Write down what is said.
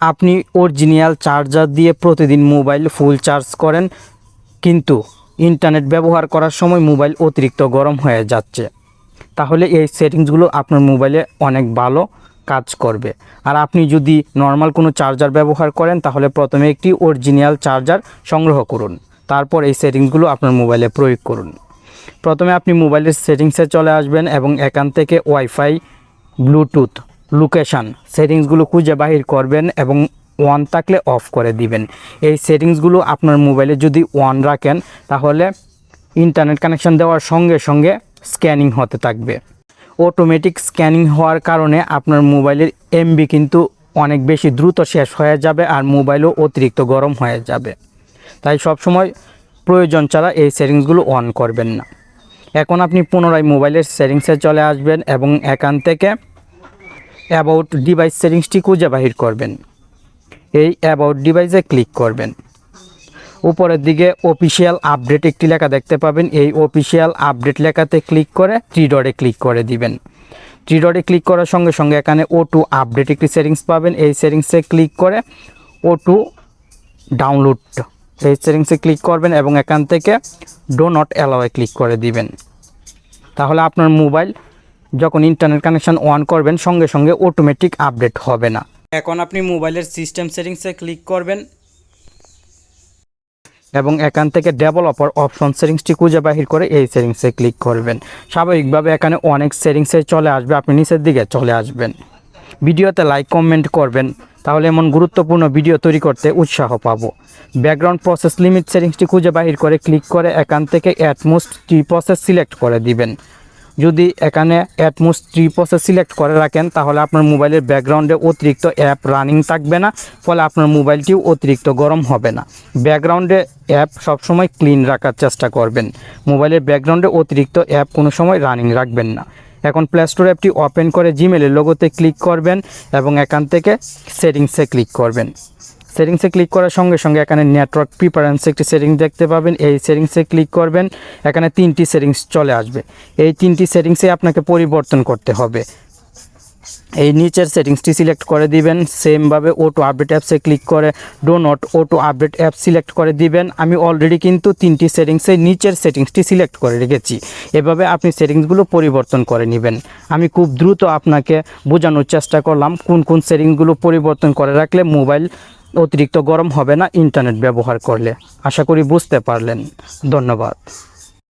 আপনি original charger দিয়ে প্রতিদিন মোবাইল ফুল চার্জ করেন, কিন্তু ইন্টারনেট ব্যবহার করার সময় মোবাইল অতিরিক্ত গরম হয়ে যাচ্ছে। তাহলে এই সেটিংসগুলো আপনার মোবাইলে অনেক ভালো কাজ করবে। আর আপনি যদি নর্মাল কোনো চার্জার ব্যবহার করেন, তাহলে প্রথমে একটি অরিজিনাল চার্জার সংগ্রহ করুন। তারপর এই সেটিংসগুলো আপনার মোবাইলে প্রয়োগ করুন। প্রথমে আপনি মোবাইলের সেটিংসে চলে আসবেন এবং এখান থেকে ওয়াইফাই ব্লুটুথ লোকেশান সেটিংসগুলো খুঁজে বাহির করবেন এবং ওয়ান থাকলে অফ করে দিবেন। এই সেটিংসগুলো আপনার মোবাইলে যদি ওয়ান রাখেন, তাহলে ইন্টারনেট কানেকশন দেওয়ার সঙ্গে সঙ্গে স্ক্যানিং হতে থাকবে। অটোমেটিক স্ক্যানিং হওয়ার কারণে আপনার মোবাইলের এমবি কিন্তু অনেক বেশি দ্রুত শেষ হয়ে যাবে আর মোবাইলও অতিরিক্ত গরম হয়ে যাবে। তাই সবসময় প্রয়োজন ছাড়া এই সেটিংসগুলো অন করবেন না। এখন আপনি পুনরায় মোবাইলের সেটিংসে চলে আসবেন এবং এখান থেকে অ্যাবাউট ডিভাইস সেটিংসটি খুঁজে বাহির করবেন। এই অ্যাবাউট ডিভাইসে ক্লিক করবেন। উপরের দিকে অফিসিয়াল আপডেট একটি লেখা দেখতে পাবেন। এই অফিসিয়াল আপডেট লেখাতে ক্লিক করে থ্রি ক্লিক করে দিবেন। থ্রি ক্লিক করার সঙ্গে সঙ্গে এখানে ও টু আপডেট একটি সেটিংস পাবেন। এই সেটিংসে ক্লিক করে ও টু ডাউনলোড এই সেটিংসে ক্লিক করবেন এবং এখান থেকে ডো নট অ্যালাওয়ে ক্লিক করে দিবেন। তাহলে আপনার মোবাইল যখন ইন্টারনেট কানেকশন অন করবেন সঙ্গে সঙ্গে অটোমেটিক আপডেট হবে না। এখন আপনি মোবাইলের সিস্টেম সেটিংসে ক্লিক করবেন। এবং এখান থেকে ডেভেলপার অপশন সেটিংসটি খুঁজে বাহির করে এই সেটিংসে ক্লিক করবেন। স্বাভাবিকভাবে এখানে অনেক সেটিংসে চলে আসবে আপনি নিচের দিকে চলে আসবেন। ভিডিওতে লাইক কমেন্ট করবেন তাহলে এমন গুরুত্বপূর্ণ ভিডিও তৈরি করতে উৎসাহ পাবো। ব্যাকগ্রাউন্ড প্রসেস লিমিট সেটিংসটি খুঁজে বাহির করে ক্লিক করে এখান থেকে অ্যাটমোস্ট টি প্রসেস সিলেক্ট করে দিবেন। যদি এখানে অ্যাটমোস্ট থ্রি প্রসেস সিলেক্ট করে রাখেন, তাহলে আপনার মোবাইলের ব্যাকগ্রাউন্ডে অতিরিক্ত অ্যাপ রানিং থাকবে না, ফলে আপনার মোবাইলটিও অতিরিক্ত গরম হবে না। ব্যাকগ্রাউন্ডে অ্যাপ সবসময় ক্লিন রাখার চেষ্টা করবেন। মোবাইলের ব্যাকগ্রাউন্ডে অতিরিক্ত অ্যাপ কোনো সময় রানিং রাখবেন না। এখন প্লে স্টোর অ্যাপটি ওপেন করে জিমেলের লোগোতে ক্লিক করবেন এবং এখান থেকে সেটিংসে ক্লিক করবেন। সেটিংসে ক্লিক করার সঙ্গে সঙ্গে এখানে নেটওয়ার্ক প্রিফারেন্স একটি সেটিংস দেখতে পাবেন। এই সেটিংসে ক্লিক করবেন, এখানে তিনটি সেটিংস চলে আসবে। এই তিনটি সেটিংসে আপনাকে পরিবর্তন করতে হবে। এই নিচের সেটিংসটি সিলেক্ট করে দিবেন। সেমভাবে অটো আপডেট অ্যাপসে ক্লিক করে do not auto update app select করে দিবেন। আমি অলরেডি কিন্তু তিনটি সেটিংসে নিচের সেটিংসটি সিলেক্ট করে রেখেছি। এভাবে আপনি সেটিংসগুলো পরিবর্তন করে নেবেন। আমি খুব দ্রুত আপনাকে বোঝানোর চেষ্টা করলাম কোন কোন সেটিংসগুলো পরিবর্তন করে রাখলে মোবাইল অতিরিক্ত গরম হবে না ইন্টারনেট ব্যবহার করলে। আশা করি বুঝতে পারলেন। ধন্যবাদ।